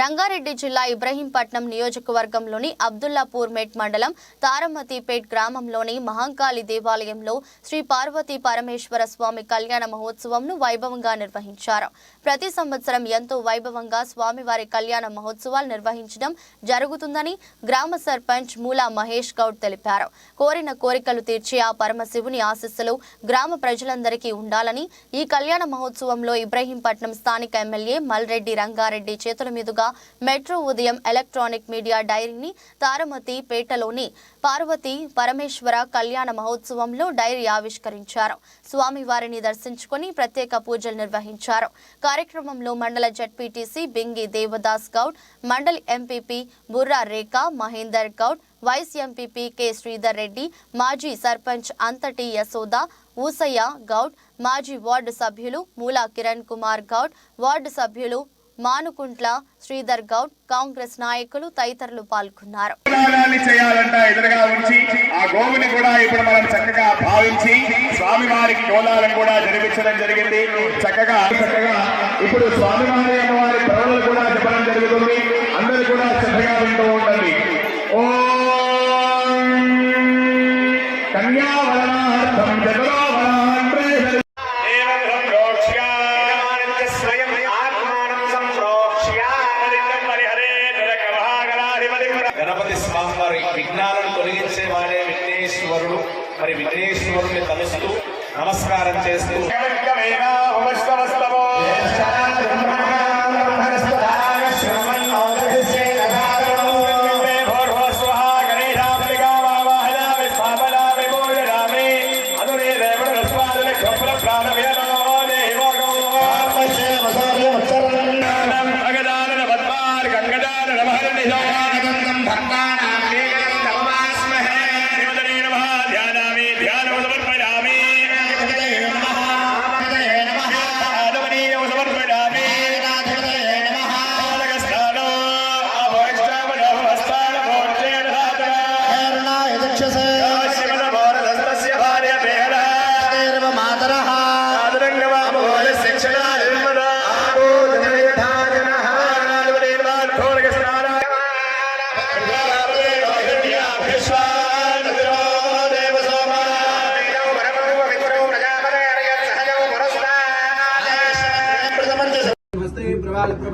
Rangareddy జిల్లా ఇబ్రహీంపట్నం నియోజకవర్గంలోని అబ్దుల్లాపూర్ మెట్ మండలం తారమతిపేట్ గ్రామంలోని మహంకాళి దేవాలయంలో శ్రీ పార్వతీ పరమేశ్వర స్వామి కళ్యాణ మహోత్సవంను వైభవంగా నిర్వహించారు. ప్రతి సంవత్సరం ఎంతో వైభవంగా స్వామివారి కళ్యాణ మహోత్సవాలు నిర్వహించడం జరుగుతుందని గ్రామ సర్పంచ్ మూలా మహేష్ గౌడ్ తెలిపారు. కోరిన కోరికలు తీర్చి ఆ పరమశివుని ఆశస్సులు గ్రామ ప్రజలందరికీ ఉండాలని ఈ కళ్యాణ మహోత్సవంలో ఇబ్రహీంపట్నం స్థానిక ఎమ్మెల్యే మల్రెడ్డి రంగారెడ్డి చేతుల మీదుగా మెట్రో ఉదయం ఎలక్ట్రానిక్ మీడియా డైరీని తారమతి పేటలోని పార్వతి పరమేశ్వర కళ్యాణ మహోత్సవంలో డైరీ ఆవిష్కరించారు. స్వామివారిని దర్శించుకుని ప్రత్యేక పూజలు నిర్వహించారు. కార్యక్రమంలో మండల జడ్పీటీసీ బింగి దేవదాస్ గౌడ్ మండలి MPP Burra Rekha Mahender Goud vice MPP K Sridhar Reddy మాజీ సర్పంచ్ అంతటి యశోద ఊసయ్య గౌడ్ మాజీ వార్డు సభ్యులు మూలా కిరణ్ కుమార్ గౌడ్ వార్డు సభ్యులు మానుకుంట్ల శ్రీధర్ గౌడ్ కాంగ్రెస్ నాయకులు తదితరులు పాల్గొన్నారు. దానాన్ని ఎదురుగా ఉంచి ఆ గోవుని కూడా ఇప్పుడు మనం చక్కగా భావించి కూడా జరిపించడం జరిగింది. చక్కగా చక్కగా ఇప్పుడు స్వామివారి అమ్మవారి కూడా చెప్పడం జరుగుతుంది. అందరూ కూడా వింటూ ఉండండి. కన్యావరణార్థం విఘ్నేశ్వరుడు మరి విఘ్నేశ్వరుని తలుస్తూ నమస్కారం చేస్తూ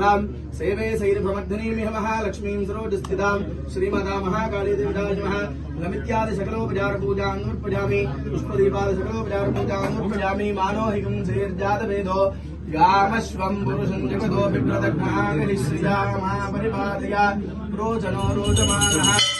सभाम् सेवे सैरभवर्धनी मिह महालक्ष्मी सैरभमर्धनीमिह महालक्ष्मीम् सरोजस्थिताम् श्रीमता महाकालीदेवताय नमः। नमित्यादि सकलोपचारपूजान्नुर्पजामि पुष्पदीपादि सकलोपचारपूजान्नुर्पजामि मानोहिकम् सेर्जातवेदो यामश्वम् पुरुषम् जगतो बिभ्रदग्नागनिश्रिया मा परिपादया रोचनो रोचमानः।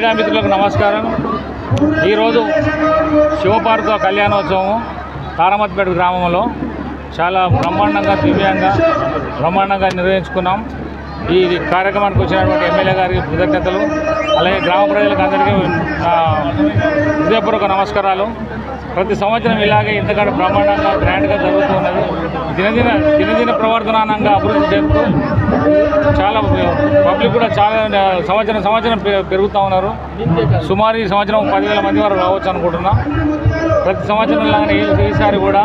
మీడియా మిత్రులకు నమస్కారం. ఈరోజు శివపార్వత కళ్యాణోత్సవం తారమతిపేట గ్రామంలో. చాలా బ్రహ్మాండంగా దివ్యంగా బ్రహ్మాండంగా నిర్వహించుకున్నాం. ఈ కార్యక్రమానికి వచ్చినటువంటి ఎమ్మెల్యే గారికి కృతజ్ఞతలు. అలాగే గ్రామ ప్రజలకు అందరికీ హృదయపూర్వక నమస్కారాలు. ప్రతి సంవత్సరం ఇలాగే ఇంతకాడ బ్రహ్మాండంగా గ్రాండ్గా జరుగుతున్నది దినదిన దినదిన ప్రవర్తనానంగా అభివృద్ధి చెందుతూ చాలా పబ్లిక్ కూడా చాలా సంవత్సరం సంవత్సరం పె- పెరుగుతూ ఉన్నారు. సుమారు ఈ సంవత్సరం పదివేల మంది వరకు రావచ్చు అనుకుంటున్నాం. ప్రతి సంవత్సరం లాగానే ఈసారి కూడా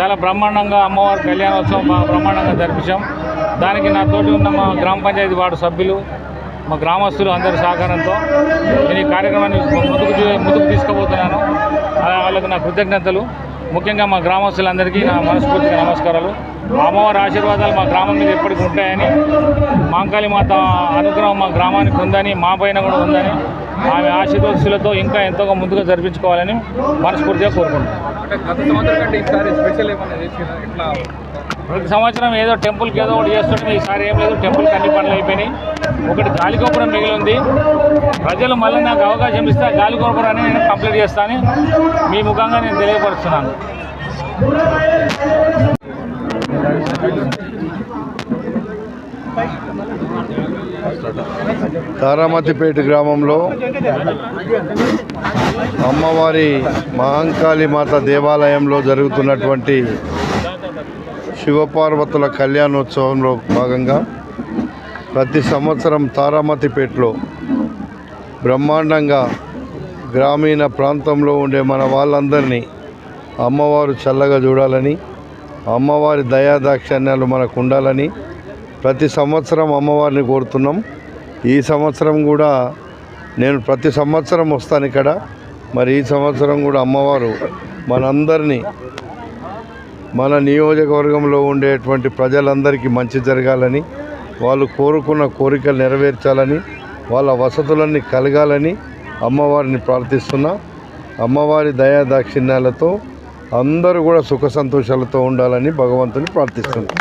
చాలా బ్రహ్మాండంగా అమ్మవారి కళ్యాణోత్సవం బ్రహ్మాండంగా జరిపించాం. దానికి నా తోటి ఉన్న మా గ్రామ పంచాయతీ వార్డు సభ్యులు మా గ్రామస్తులు అందరి సహకారంతో నేను ఈ కార్యక్రమాన్ని ముందుకు ముందుకు వాళ్ళకు నా కృతజ్ఞతలు. ముఖ్యంగా మా గ్రామస్తులందరికీ నా మనస్ఫూర్తిగా నమస్కారాలు. ఆ అమ్మవారి ఆశీర్వాదాలు మా గ్రామం మీద ఎప్పటికీ ఉంటాయని మాంకాళి మాత అనుగ్రహం మా గ్రామానికి ఉందని మా పైన కూడా ఉందని ఆమె ఆశీర్వాదాలతో ఇంకా ఎంతో ముందుగా జరిపించుకోవాలని మనస్ఫూర్తిగా కోరుకుంటున్నాను. ప్రతి సంవత్సరం ఏదో టెంపుల్కి ఏదో ఒకటి చేస్తుంటే ఈసారి ఏం లేదు టెంపుల్కి అన్ని పనులు అయిపోయినాయి. ఒకటి గాలిగోపురం మిగిలి ఉంది ప్రజలు మళ్ళీ నాకు అవకాశం ఇస్తే ఆ గాలిగోపురాన్ని నేను కంప్లీట్ చేస్తానని మీ ముఖంగా నేను తెలియపరుస్తున్నాను. తారామతిపేట గ్రామంలో అమ్మవారి మహంకాళి మాత దేవాలయంలో జరుగుతున్నటువంటి శివపార్వతుల కళ్యాణోత్సవంలో భాగంగా ప్రతి సంవత్సరం తారామతిపేటలో బ్రహ్మాండంగా గ్రామీణ ప్రాంతంలో ఉండే మన వాళ్ళందరినీ అమ్మవారు చల్లగా చూడాలని అమ్మవారి దయాదాక్షిణ్యాలు మనకు ఉండాలని ప్రతి సంవత్సరం అమ్మవారిని కోరుతున్నాం. ఈ సంవత్సరం కూడా నేను ప్రతి సంవత్సరం వస్తాను ఇక్కడ. మరి ఈ సంవత్సరం కూడా అమ్మవారు మనందరినీ మన నియోజకవర్గంలో ఉండేటువంటి ప్రజలందరికీ మంచి జరగాలని వాళ్ళు కోరుకున్న కోరికలు నెరవేర్చాలని వాళ్ళ వసతులన్నీ కలగాలని అమ్మవారిని ప్రార్థిస్తున్నా. అమ్మవారి దయా దాక్షిణ్యాలతో అందరూ కూడా సుఖ సంతోషాలతో ఉండాలని భగవంతుని ప్రార్థిస్తున్నా.